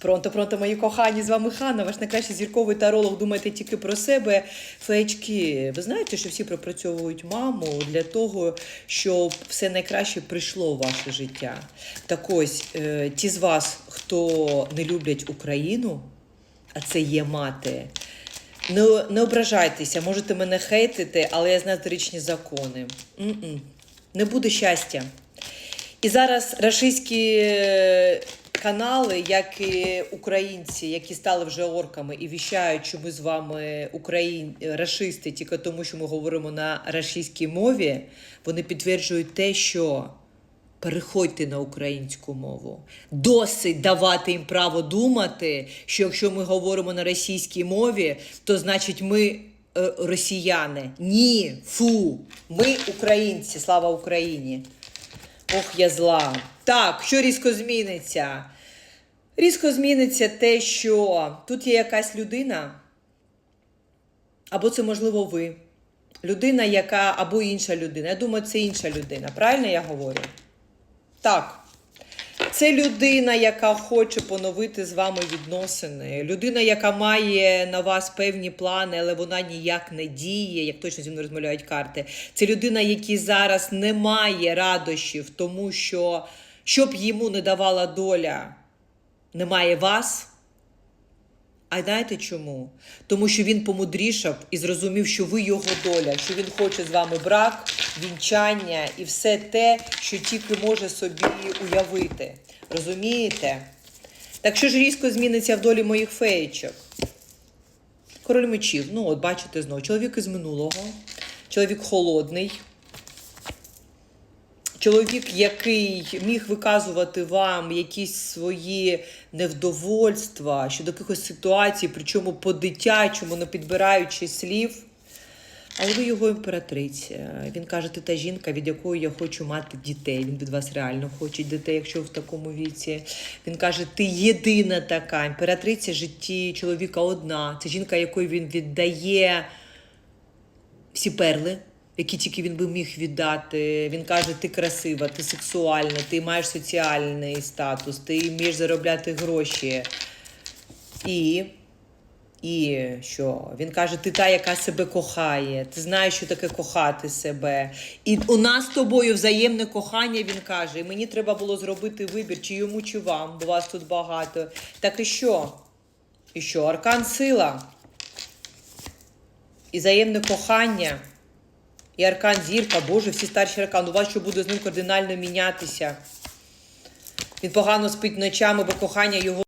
Пронто, пронто, мої кохані, з вами Ханна, ваш найкращий зірковий таролог. Думайте тільки про себе. Феєчки, ви знаєте, що всі пропрацьовують маму для того, щоб все найкраще прийшло в ваше життя. Так ось, е, ті з вас, хто не люблять Україну, а це є мати. Не, не ображайтеся, можете мене хейтити, але я знаю історичні закони. М-м. Не буде щастя. І зараз рашистські е, канали, як і українці, які стали вже орками і віщають, що ми з вами україн... рашисти, тільки тому, що ми говоримо на рашистській мові, вони підтверджують те, що переходьте на українську мову. Досить давати їм право думати, що якщо ми говоримо на російській мові, то значить ми е, росіяни. Ні, фу, ми українці, слава Україні. Ох, я зла. Так, що різко зміниться? Різко зміниться те, що тут є якась людина, або це, можливо, ви. Людина, яка, або інша людина. Я думаю, це інша людина. Правильно я говорю? Так. Це людина, яка хоче поновити з вами відносини. Людина, яка має на вас певні плани, але вона ніяк не діє, як точно зі мною розмовляють карти. Це людина, якій зараз немає радощів, тому що щоб йому не давала доля, немає вас. А знаєте чому? Тому що він помудрішав і зрозумів, що ви його доля, що він хоче з вами брак, вінчання і все те, що тільки може собі уявити. Розумієте? Так що ж різко зміниться в долі моїх феєчок? Король мечів. Ну, от бачите знову, чоловік із минулого, чоловік холодний. Чоловік, який міг виказувати вам якісь свої невдовольства щодо якихось ситуацій, причому по-дитячому, не підбираючи слів. Але ви його імператриця. Він каже, ти та жінка, від якої я хочу мати дітей. Він від вас реально хоче дітей, якщо в такому віці. Він каже, ти єдина така. Імператриця житті чоловіка одна. Це жінка, якої він віддає всі перли, які тільки він би міг віддати. Він каже: ти красива, ти сексуальна, ти маєш соціальний статус, ти вмієш заробляти гроші. І. І що? Він каже, ти та, яка себе кохає, ти знаєш, що таке кохати себе. І у нас з тобою взаємне кохання, він каже. І мені треба було зробити вибір, чи йому, чи вам, бо вас тут багато. Так і що? І що? Аркан сила. І взаємне кохання. І аркан зірка, Боже, всі старші аркани. У вас що буде з ним кардинально мінятися. Він погано спить ночами, бо кохання його.